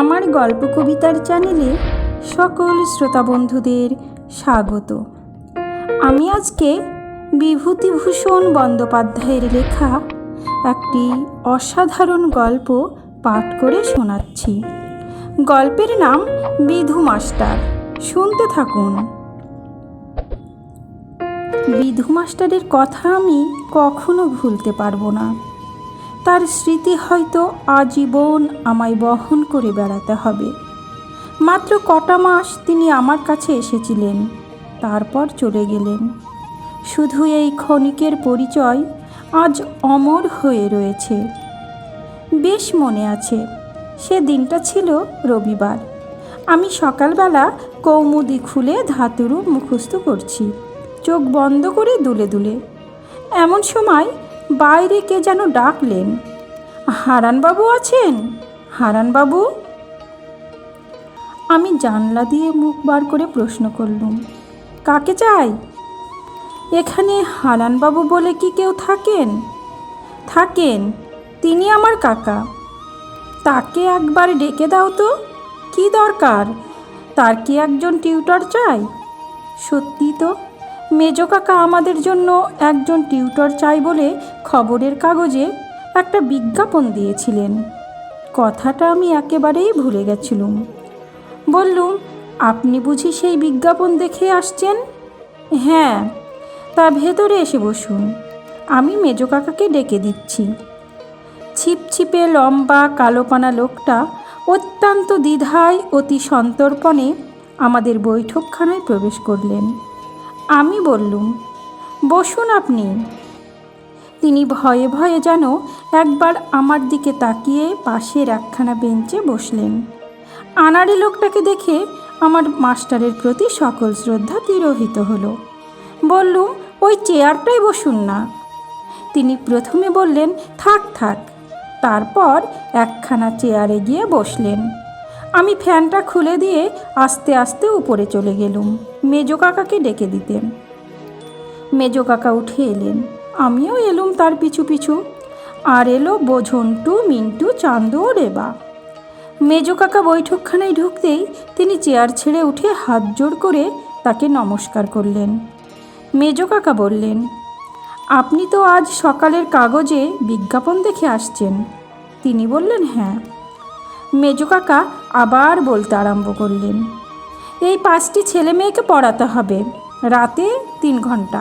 আমার গল্প কবিতার চ্যানেলে সকল শ্রোতা বন্ধুদের স্বাগত। আমি আজকে বিভূতিভূষণ বন্দ্যোপাধ্যায়ের লেখা একটি অসাধারণ গল্প পাঠ করে শোনাচ্ছি। গল্পের নাম বিধু মাস্টার। শুনতে থাকুন। বিধু মাস্টারের কথা আমি কখনো ভুলতে পারব না। তার স্মৃতি হয়তো আজীবন আমায় বহন করে বেড়াতে হবে। মাত্র কটা মাস তিনি আমার কাছে এসেছিলেন, তারপর চলে গেলেন। শুধু এই ক্ষণিকের পরিচয় আজ অমর হয়ে রয়েছে। বেশ মনে আছে, সে দিনটা ছিল রবিবার। আমি সকালবেলা কৌমুদি খুলে ধাতুরু মুখস্থ করছি, চোখ বন্ধ করে দুলে দুলে। এমন সময় বাইরে কে যেন ডাকলেন। হারানবাবু আছেন? হারানবাবু? আমি জানলা দিয়ে মুখ বার করে প্রশ্ন করলুম, কাকে চাই? এখানে হারানবাবু বলে কি কেউ থাকেন? থাকেন, তিনি আমার কাকা। তাকে একবার ডেকে দাও তো, কি দরকার? তার কি একজন টিউটর চাই? সত্যি তো। মেজ কাকা আমাদের জন্য একজন টিউটর চাই বলে খবরের কাগজে একটা বিজ্ঞাপন দিয়েছিলেন। কথাটা আমি একেবারেই ভুলে গেছিলুম। বললুম, আপনি বুঝি সেই বিজ্ঞাপন দেখে আসছেন? হ্যাঁ তা ভেতরে এসে বসুন। আমি মেজ কাকাকে ডেকে দিচ্ছি। ছিপছিপে লম্বা কালোপানা লোকটা অত্যন্ত দ্বিধায় অতি সন্তর্পণে আমাদের বৈঠকখানায় প্রবেশ করলেন। আমি বললুম, বসুন আপনি। তিনি ভয়ে ভয়ে যেন একবার আমার দিকে তাকিয়ে পাশের একখানা বেঞ্চে বসলেন। আনাড়ি লোকটাকে দেখে আমার মাস্টারের প্রতি সকল শ্রদ্ধা তিরোহিত হলো। বললুম, ওই চেয়ারটাই বসুন না। তিনি প্রথমে বললেন, থাক থাক। তারপর একখানা চেয়ারে গিয়ে বসলেন। আমি ফ্যানটা খুলে দিয়ে আস্তে আস্তে উপরে চলে গেলুম। মেজ কাকাকে ডেকে দিতেন। মেজ কাকা উঠে এলেন। আমিও এলুম তার পিছু পিছু। আর এলো বোঝন্টু মিন্টু, চান্দু ও রেবা। মেজ কাকা বৈঠকখানায় ঢুকতেই তিনি চেয়ার ছেড়ে উঠে হাত জোড় করে তাকে নমস্কার করলেন। মেজ কাকা বললেন, আপনি তো আজ সকালের কাগজে বিজ্ঞাপন দেখে আসছেন। তিনি বললেন হ্যাঁ। মেজ কাকা আবার বলতে আরম্ভ করলেন, এই পাঁচটি ছেলে মেয়েকে পড়াতে হবে, রাতে তিন ঘণ্টা।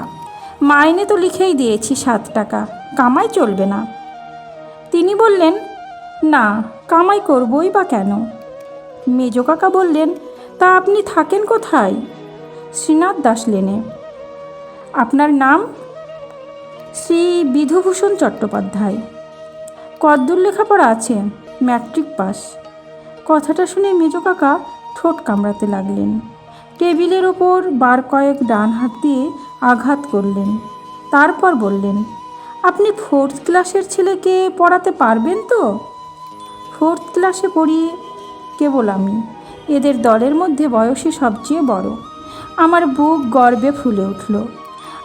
মাইনে তো লিখেই দিয়েছি সাত টাকা, কামাই চলবে না। তিনি বললেন, না, কামাই করবই বা কেন? মেজ কাকা বললেন, তা আপনি থাকেন কোথায়? শ্রীনাথ দাস লেনে, আপনার নাম? শ্রী বিধুভূষণ চট্টোপাধ্যায়। কদ্দূর লেখাপড়া আছে, ম্যাট্রিক পাস। কথাটা শুনে মেজ কাকা ঠোঁট কামড়াতে লাগলেন। টেবিলের ওপর বার কয়েক ডান হাত দিয়ে আঘাত করলেন। তারপর বললেন, আপনি ফোর্থ ক্লাসের ছেলেকে পড়াতে পারবেন তো? ফোর্থ ক্লাসে পড়ি কেবল আমি। এদের দলের মধ্যে বয়সে সবচেয়ে বড়। আমার বুক গর্বে ফুলে উঠল।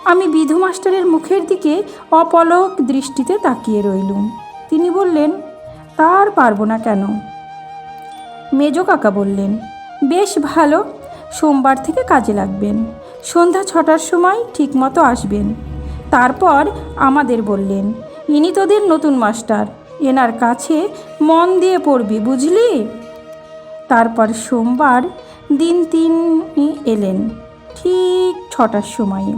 আমি বিধু মাস্টারের মুখের দিকে অপলক দৃষ্টিতে তাকিয়ে রইলুম। তিনি বললেন, তার পারব না কেন? মেজ কাকা বললেন, বেশ ভালো, সোমবার থেকে কাজে লাগবেন। সন্ধ্যা ছটার সময় ঠিকমতো আসবেন। তারপর আমাদের বললেন, ইনি তোদের নতুন মাস্টার, এনার কাছে মন দিয়ে পড়বি, বুঝলি? তারপর সোমবার দিন তিন এলেন, ঠিক ছটার সময়ে।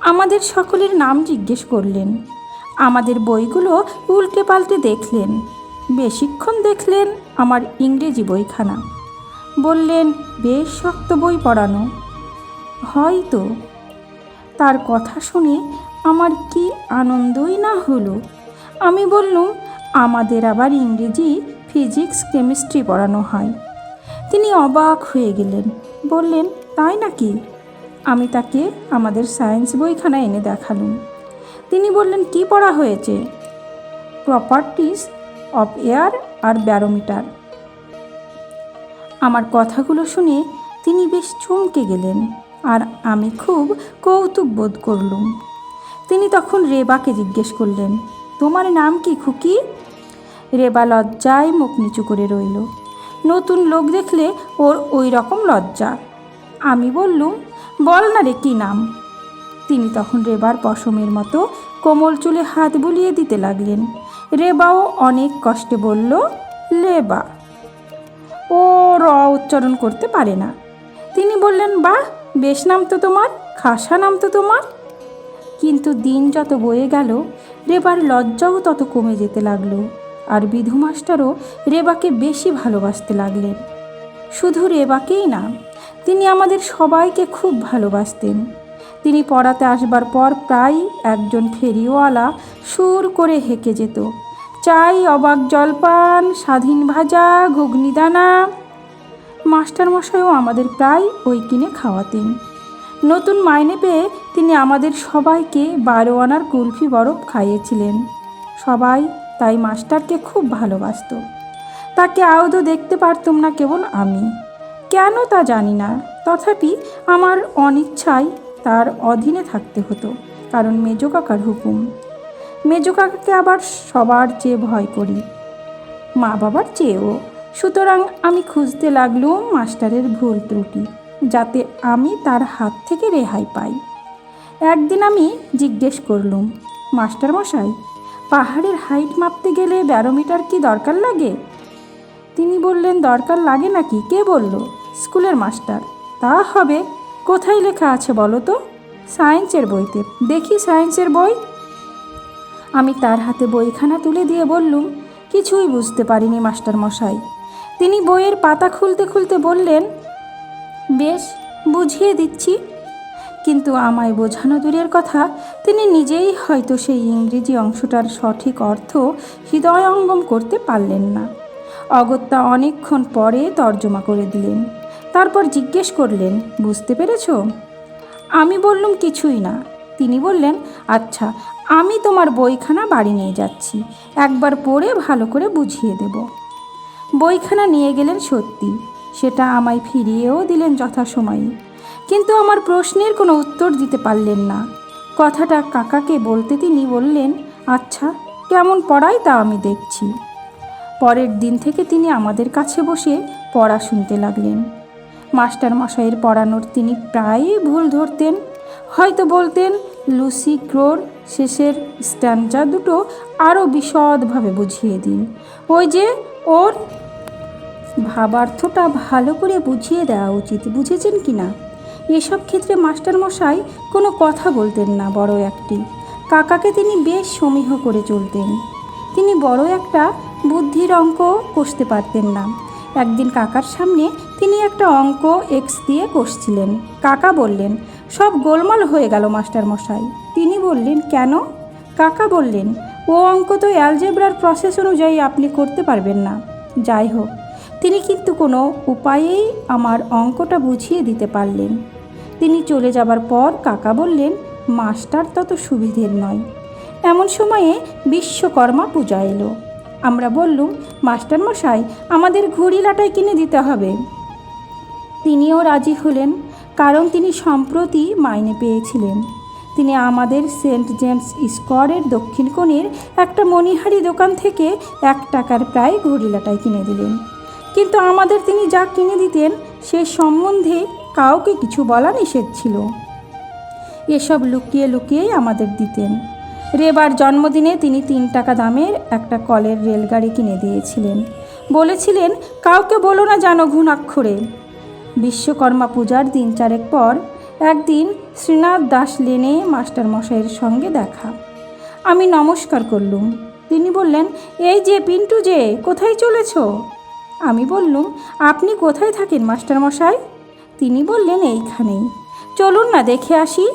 আমাদের সকলের নাম জিজ্ঞেস করলেন, আমাদের বইগুলো উল্টে পাল্টে দেখলেন, বেশিক্ষণ দেখলেন আমার ইংরেজি বইখানা। বললেন, বেশ শক্ত বই পড়ানো। হয়তো তার কথা শুনে আমার কি আনন্দই না হলো। আমি বললুম, আমাদের আবার ইংরেজি, ফিজিক্স, কেমিস্ট্রি পড়ানো হয়। তিনি অবাক হয়ে গেলেন। বললেন, তাই নাকি? আমি তাকে আমাদের সায়েন্স বইখানা এনে দেখালুম। তিনি বললেন, কি পড়া হয়েছে? প্রপার্টিস অফ এয়ার আর ব্যারোমিটার আমার কথাগুলো শুনে তিনি বেশ চমকে গেলেন আর আমি খুব কৌতুক বোধ করলুম। তিনি তখন রেবাকে জিজ্ঞেস করলেন, তোমার নাম কি খুকি? রেবা লজ্জায় মুখ নিচু করে রইল। নতুন লোক দেখলে ওর ওই রকম লজ্জা। আমি বললুম, বল না রে, কী নাম? তিনি তখন রেবার পশমের মতো কোমল চুলে হাত বুলিয়ে দিতে লাগলেন। রেবাও অনেক কষ্টে বলল, লেবা। র উচ্চারণ করতে পারে না। তিনি বললেন, বাহ, বেশ নাম তো তোমার, খাসা নাম তো তোমার। কিন্তু দিন যত বয়ে গেল, রেবার লজ্জাও তত কমে যেতে লাগল, আর বিধু মাস্টারও রেবাকে বেশি ভালোবাসতে লাগলেন। শুধু রেবাকেই না, তিনি আমাদের সবাইকে খুব ভালোবাসতেন। তিনি পড়াতে আসবার পর প্রায় একজন ফেরিওয়ালা সুর করে হেঁকে যেত, চাই অবাক জলপান, স্বাধীন ভাজা, ঘুগনি দানা। মাস্টারমশাইও আমাদের প্রায় ওই কিনে খাওয়াতেন। নতুন মাইনে পেয়ে তিনি আমাদের সবাইকে বারো আনার কুলফি বরফ খাইয়েছিলেন। সবাই তাই মাস্টারকে খুব ভালোবাসত। তাকে আদৌ দেখতে পারতুম না কেবল আমি। কেন তা জানি না। তথাপি আমার অনিচ্ছায় তার অধীনে থাকতে হতো, কারণ মেজো কাকার হুকুম। মেজো কাকাকে আবার সবার চেয়ে ভয় করি। মা বাবার চেয়েও। সুতরাং আমি খুঁজতে লাগলুম মাস্টারের ভুল ত্রুটি, যাতে আমি তার হাত থেকে রেহাই পাই। একদিন আমি জিজ্ঞেস করলুম মাস্টার মশাই পাহাড়ের হাইট মাপতে গেলে ব্যারোমিটার কি দরকার লাগে? তিনি বললেন, দরকার লাগে নাকি? কে বলল, স্কুলের মাস্টার। তা হবে, কোথায় লেখা আছে বলো তো? সায়েন্সের বইতে। দেখি সায়েন্সের বই? আমি তার হাতে বইখানা তুলে দিয়ে বললুম, কিছুই বুঝতে পারিনি মাস্টার মশাই তিনি বইয়ের পাতা খুলতে খুলতে বললেন, বেশ, বুঝিয়ে দিচ্ছি। কিন্তু আমায় বোঝানো দূরের কথা, তিনি নিজেই হয়তো সেই ইংরেজি অংশটার সঠিক অর্থ হৃদয়ঙ্গম করতে পারলেন না। অগত্যা অনেকক্ষণ পরে তর্জমা করে দিলেন। তারপর জিজ্ঞেস করলেন, বুঝতে পেরেছ? আমি বললুম কিছুই না। তিনি বললেন আচ্ছা আমি তোমার বইখানা বাড়ি নিয়ে যাচ্ছি। একবার পড়ে ভালো করে বুঝিয়ে দেব। বইখানা নিয়ে গেলেন সত্যি। সেটা আমায় ফিরিয়েও দিলেন যথাসময়ে। কিন্তু আমার প্রশ্নের কোনো উত্তর দিতে পারলেন না। কথাটা কাকাকে বলতে তিনি বললেন আচ্ছা কেমন পড়ায় তা আমি দেখছি। পরের দিন থেকে তিনি আমাদের কাছে বসে পড়া শুনতে লাগলেন। মাস্টার মশাইয়ের পড়ানোর তিনি প্রায়ই ভুল ধরতেন। হয়তো বলতেন, লুসি ক্রোর শেষের স্ট্যান্ডা দুটো আরও বিশদভাবে বুঝিয়ে দিন। ওই যে ওর ভাবার্থটা ভালো করে বুঝিয়ে দেওয়া উচিত, বুঝেছেন কি না? এসব ক্ষেত্রে মাস্টারমশাই কোনো কথা বলতেন না, বড় একটি। কাকাকে তিনি বেশ সমীহ করে চলতেন। তিনি বড় একটা বুদ্ধির অঙ্ক কষতে পারতেন না। একদিন কাকার সামনে তিনি একটা অঙ্ক এক্স দিয়ে কষছিলেন। কাকা বললেন, সব গোলমাল হয়ে গেল মাস্টারমশাই। তিনি বললেন, কেন? কাকা বললেন, ও অঙ্ক তো অ্যালজেব্রার প্রসেস অনুযায়ী আপনি করতে পারবেন না। যাই হোক তিনি কিন্তু কোনো উপায়েই আমার অঙ্কটা বুঝিয়ে দিতে পারলেন। তিনি চলে যাবার পর কাকা বললেন, মাস্টার তত সুবিধের নয়। এমন সময়ে বিশ্বকর্মা পূজা এলো। আমরা বললুম মাস্টার মশাই আমাদের ঘুড়ি লাটাই কিনে দিতে হবে। তিনিও রাজি হলেন, কারণ তিনি সম্প্রতি মাইনে পেয়েছিলেন। তিনি আমাদের সেন্ট জেমস স্কোয়ারের দক্ষিণ কোণের একটা মণিহারি দোকান থেকে এক টাকার প্রায় ঘড়িলাটাই কিনে দিলেন। কিন্তু আমাদের তিনি যা কিনে দিতেন, সে সম্বন্ধে কাউকে কিছু বলা নিষেধ ছিল। এসব লুকিয়ে লুকিয়েই আমাদের দিতেন। রেবার জন্মদিনে তিনি তিন টাকা দামের একটা কলের রেলগাড়ি কিনে দিয়েছিলেন। বলেছিলেন, কাউকে বলো না জানো ঘুণাক্ষরে। বিশ্বকর্মা পূজার দিন চারেক পর একদিন শ্রীনাথ দাস লেনে মাস্টার মশাইয়ের সঙ্গে দেখা। আমি নমস্কার করলুম। তিনি বললেন, এই যে পিন্টু যে, কোথায় চলেছ? আমি বললুম, আপনি কোথায় থাকেন মাস্টারমশাই তিনি বললেন, এইখানেই। চলুন না, দেখে আসি।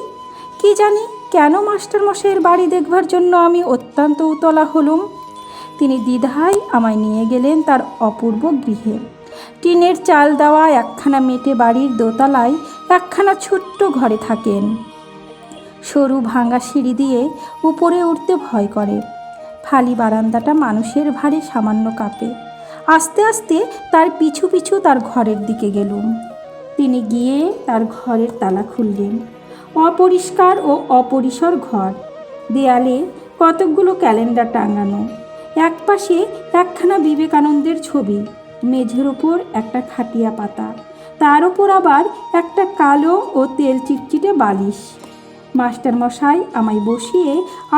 কি জানি, কেন মাস্টারমশাইয়ের বাড়ি দেখবার জন্য আমি অত্যন্ত উতলা হলুম? তিনি দ্বিধায় আমায় নিয়ে গেলেন তার অপূর্ব গৃহে। টিনের চাল দেওয়া, একখানা মেটে বাড়ির দোতলায় একখানা ছোট্ট ঘরে থাকেন। সরু ভাঙা সিঁড়ি দিয়ে উপরে উঠতে ভয় করে। ফালি বারান্দাটা মানুষের ভারে সামান্য কাঁপে। আস্তে আস্তে তার পিছু পিছু তার ঘরের দিকে গেলুম। তিনি গিয়ে তার ঘরের তালা খুললেন। অপরিষ্কার ও অপরিসর ঘর। দেয়ালে কতকগুলো ক্যালেন্ডার টাঙানো। একপাশে একখানা বিবেকানন্দের ছবি, মেঝের ওপর একটা খাটিয়া পাতা, তার ওপর আবার একটা কালো ও তেল চিটচিটে বালিশ। মাস্টার মশাই আমায় বসিয়ে,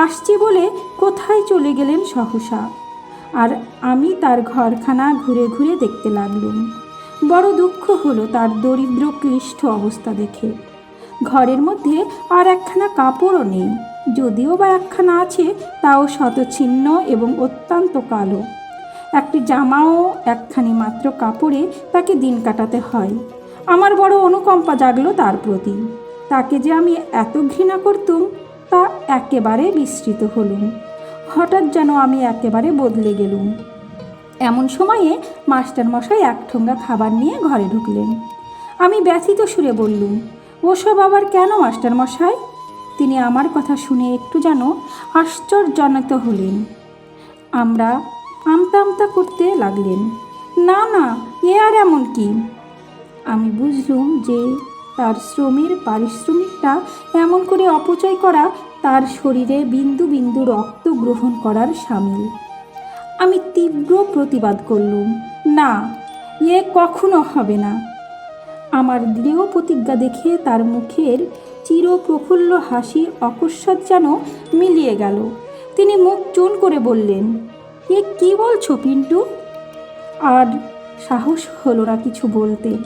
আসছি বলে কোথায় চলে গেলেন সহসা? আর আমি তার ঘরখানা ঘুরে ঘুরে দেখতে লাগলুম। বড় দুঃখ হলো তার দরিদ্র ক্লিষ্ট অবস্থা দেখে। ঘরের মধ্যে আর একখানা কাপড়ও নেই। যদিও বা একখানা আছে, তাও শতছিন্ন এবং অত্যন্ত কালো। একটি জামাও, একখানি মাত্র কাপড়ে তাকে দিন কাটাতে হয়। আমার বড় অনুকম্পা জাগলো তার প্রতি। তাকে যে আমি এত ঘৃণা করতুম, তা একেবারে বিস্মৃত হলুম। হঠাৎ যেন আমি একেবারে বদলে গেলুম। এমন সময়ে মাস্টার মশাই এক ঠোঙ্গা খাবার নিয়ে ঘরে ঢুকলেন। আমি ব্যথিত সুরে বললুম, ওসব আবার কেন মাস্টার মশাই তিনি আমার কথা শুনে একটু যেন আশ্চর্যজনিত হলেন। আমরা আমতা আমতা করতে লাগলেন, না না, এ আর এমন কি? আমি বুঝলুম যে তার শ্রমের, পারিশ্রমিকটা এমন করে অপচয় করা তার শরীরে বিন্দু বিন্দু রক্ত গ্রহণ করার সামিল। আমি তীব্র প্রতিবাদ করলুম, না, এ কখনো হবে না। আমার দৃঢ় প্রতিজ্ঞা দেখে তার মুখের চির প্রফুল্ল হাসি অকস্মাৎ যেন মিলিয়ে গেল। তিনি মুখ চুন করে বললেন, এ কি বলছো পিন্টু? আর সাহস হলো না কিছু বলতে।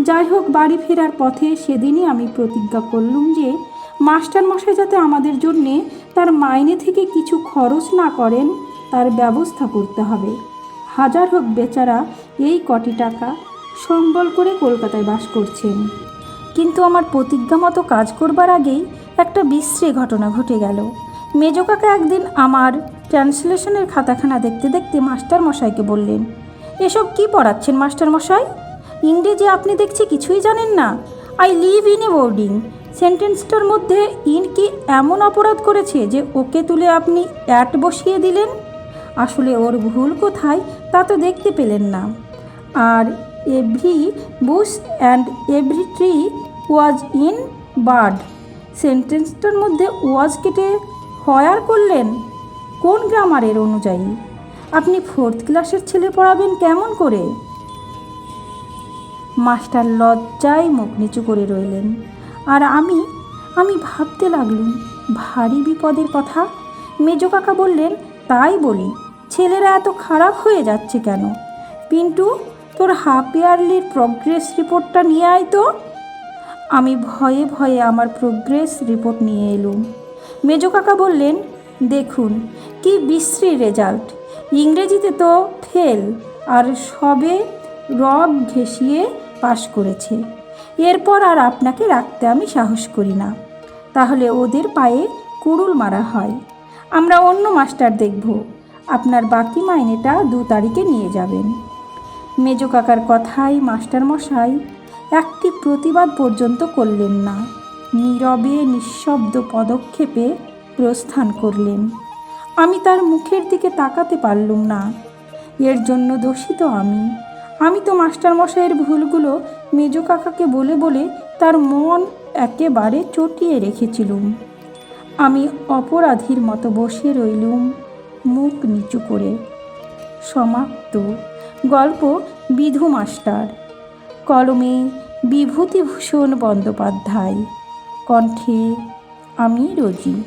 যাই হোক, বাড়ি ফেরার পথে সেদিনই আমি প্রতিজ্ঞা করলুম যে মাস্টার মশাই যাতে আমাদের জন্যে তার মাইনে থেকে কিছু খরচ না করেন, তার ব্যবস্থা করতে হবে। হাজার হোক বেচারা এই কটি টাকা সম্বল করে কলকাতায় বাস করছেন। কিন্তু আমার প্রতিজ্ঞা মতো কাজ করবার আগেই একটা বিশ্রী ঘটনা ঘটে গেল। মেজো কাকা একদিন আমার ট্রান্সলেশনের খাতাখানা দেখতে দেখতে মাস্টার মশাইকে বললেন, এসব কি পড়াচ্ছেন মাস্টার মশাই? ইংরেজি আপনি দেখছি কিছুই জানেন না। I live in a boarding. সেন্টেন্সটার মধ্যে ইন কি এমন অপরাধ করেছে যে ওকে তুলে আপনি অ্যাট বসিয়ে দিলেন? আসলে ওর ভুল কোথায় তা তো দেখতে পেলেন না। আর every bush and every tree was in bird. সেন্টেন্সটার মধ্যে ওয়াজ কেটে হয়ার করলেন? কোন গ্রামারের অনুযায়ী? আপনি ফোর্থ ক্লাসের ছেলে পড়াবেন কেমন করে? মাস্টার লজ্জায় মুখ নিচু করে রইলেন। আর আমি আমি ভাবতে লাগলুম, ভারী বিপদের কথা। মেজো কাকা বললেন, তাই বলি, ছেলেরা এত খারাপ হয়ে যাচ্ছে কেন? পিন্টু, তোর হাফ ইয়ারলির প্রগ্রেস রিপোর্টটা নিয়ে আয় তো। আমি ভয়ে ভয়ে আমার প্রোগ্রেস রিপোর্ট নিয়ে এলুম। মেজো কাকা বললেন, দেখুন, কি বিশ্রী রেজাল্ট ইংরেজিতে তো ফেল আর সবে রব ঘেঁষিয়ে পাশ করেছে। এরপর আর আপনাকে রাখতে আমি সাহস করি না। তাহলে ওদের পায়ে কুড়ুল মারা হয়। আমরা অন্য মাস্টার দেখব। আপনার বাকি মাইনেটা দু তারিখে নিয়ে যাবেন। মেজো কাকার কথায় মাস্টারমশাই একটি প্রতিবাদ পর্যন্ত করলেন না। নীরবে নিঃশব্দ পদক্ষেপে প্রস্থান করলেন। আমি তার মুখের দিকে তাকাতে পারলুম না। এর জন্য দোষিত আমি। আমি তো মাস্টারমশাইয়ের ভুলগুলো মেজো কাকাকে বলে বলে তার মন একেবারে চটিয়ে রেখেছিলুম। আমি অপরাধীর মতো বসে রইলুম, মুখ নিচু করে। সমাপ্ত। গল্প বিধু মাস্টার। কলমে বিভূতিভূষণ বন্দ্যোপাধ্যায়। কণ্ঠে, আমি রোজি।